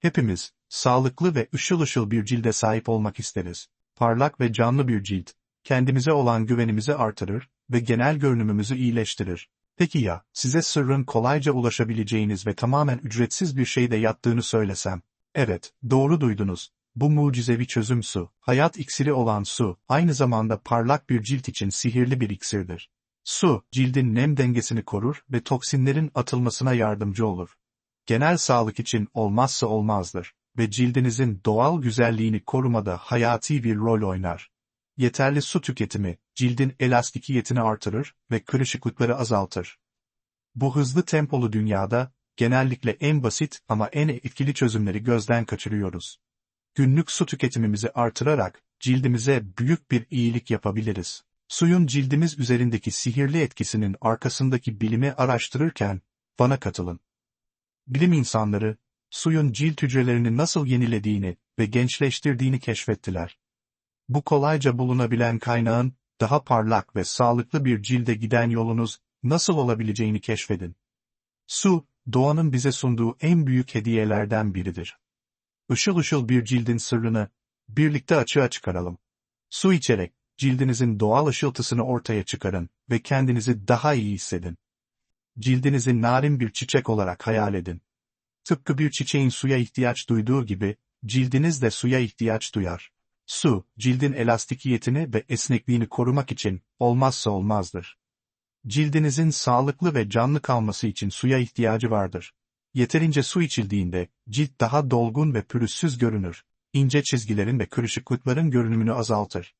Hepimiz, sağlıklı ve ışıl ışıl bir cilde sahip olmak isteriz. Parlak ve canlı bir cilt, kendimize olan güvenimizi artırır ve genel görünümümüzü iyileştirir. Peki ya, size sırrın kolayca ulaşabileceğiniz ve tamamen ücretsiz bir şeyde yattığını söylesem? Evet, doğru duydunuz. Bu mucizevi çözüm su, hayat iksiri olan su, aynı zamanda parlak bir cilt için sihirli bir iksirdir. Su, cildin nem dengesini korur ve toksinlerin atılmasına yardımcı olur. Genel sağlık için olmazsa olmazdır ve cildinizin doğal güzelliğini korumada hayati bir rol oynar. Yeterli su tüketimi, cildin elastikiyetini artırır ve kırışıklıkları azaltır. Bu hızlı tempolu dünyada, genellikle en basit ama en etkili çözümleri gözden kaçırıyoruz. Günlük su tüketimimizi artırarak, cildimize büyük bir iyilik yapabiliriz. Suyun cildimiz üzerindeki sihirli etkisinin arkasındaki bilimi araştırırken, bana katılın. Bilim insanları, suyun cilt hücrelerini nasıl yenilediğini ve gençleştirdiğini keşfettiler. Bu kolayca bulunabilen kaynağın, daha parlak ve sağlıklı bir cilde giden yolunuz nasıl olabileceğini keşfedin. Su, doğanın bize sunduğu en büyük hediyelerden biridir. Işıl ışıl bir cildin sırrını, birlikte açığa çıkaralım. Su içerek, cildinizin doğal ışıltısını ortaya çıkarın ve kendinizi daha iyi hissedin. Cildinizi narin bir çiçek olarak hayal edin. Tıpkı bir çiçeğin suya ihtiyaç duyduğu gibi, cildiniz de suya ihtiyaç duyar. Su, cildin elastikiyetini ve esnekliğini korumak için olmazsa olmazdır. Cildinizin sağlıklı ve canlı kalması için suya ihtiyacı vardır. Yeterince su içildiğinde, cilt daha dolgun ve pürüzsüz görünür. İnce çizgilerin ve kırışıklıkların görünümünü azaltır.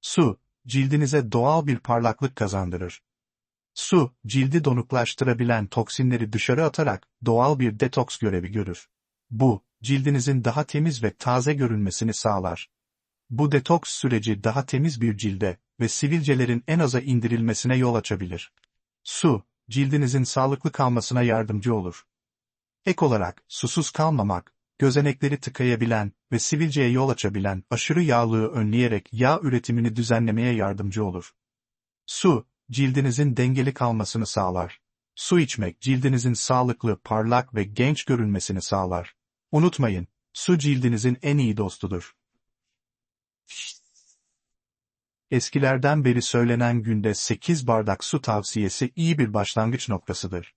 Su, cildinize doğal bir parlaklık kazandırır. Su, cildi donuklaştırabilen toksinleri dışarı atarak doğal bir detoks görevi görür. Bu, cildinizin daha temiz ve taze görünmesini sağlar. Bu detoks süreci daha temiz bir cilde ve sivilcelerin en aza indirilmesine yol açabilir. Su, cildinizin sağlıklı kalmasına yardımcı olur. Ek olarak, susuz kalmamak, gözenekleri tıkayabilen ve sivilceye yol açabilen aşırı yağlığı önleyerek yağ üretimini düzenlemeye yardımcı olur. Su, cildinizin dengeli kalmasını sağlar. Su içmek cildinizin sağlıklı, parlak ve genç görünmesini sağlar. Unutmayın, su cildinizin en iyi dostudur. Eskilerden beri söylenen günde 8 bardak su tavsiyesi iyi bir başlangıç noktasıdır.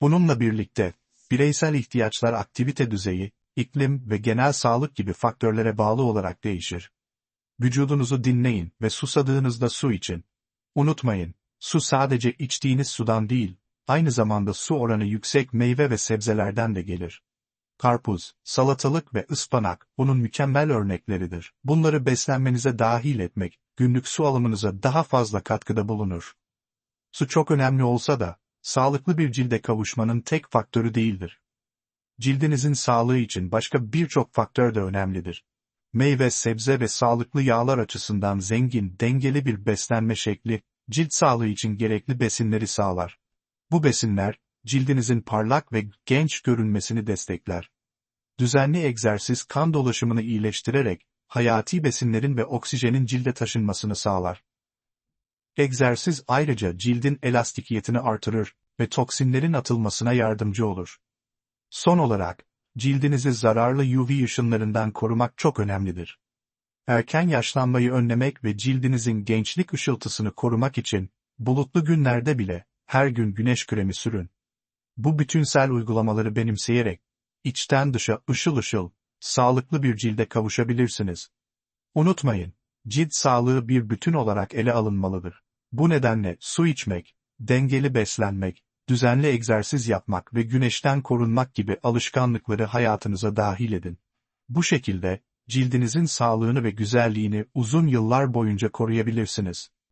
Bununla birlikte, bireysel ihtiyaçlar aktivite düzeyi, iklim ve genel sağlık gibi faktörlere bağlı olarak değişir. Vücudunuzu dinleyin ve susadığınızda su için. Unutmayın, su sadece içtiğiniz sudan değil, aynı zamanda su oranı yüksek meyve ve sebzelerden de gelir. Karpuz, salatalık ve ıspanak bunun mükemmel örnekleridir. Bunları beslenmenize dahil etmek, günlük su alımınıza daha fazla katkıda bulunur. Su çok önemli olsa da, sağlıklı bir cilde kavuşmanın tek faktörü değildir. Cildinizin sağlığı için başka birçok faktör de önemlidir. Meyve, sebze ve sağlıklı yağlar açısından zengin, dengeli bir beslenme şekli, cilt sağlığı için gerekli besinleri sağlar. Bu besinler, cildinizin parlak ve genç görünmesini destekler. Düzenli egzersiz kan dolaşımını iyileştirerek, hayati besinlerin ve oksijenin cilde taşınmasını sağlar. Egzersiz ayrıca cildin elastikiyetini artırır ve toksinlerin atılmasına yardımcı olur. Son olarak, cildinizi zararlı UV ışınlarından korumak çok önemlidir. Erken yaşlanmayı önlemek ve cildinizin gençlik ışıltısını korumak için, bulutlu günlerde bile, her gün güneş kremi sürün. Bu bütünsel uygulamaları benimseyerek, içten dışa ışıl ışıl, sağlıklı bir cilde kavuşabilirsiniz. Unutmayın, cilt sağlığı bir bütün olarak ele alınmalıdır. Bu nedenle su içmek, dengeli beslenmek, düzenli egzersiz yapmak ve güneşten korunmak gibi alışkanlıkları hayatınıza dahil edin. Bu şekilde, cildinizin sağlığını ve güzelliğini uzun yıllar boyunca koruyabilirsiniz.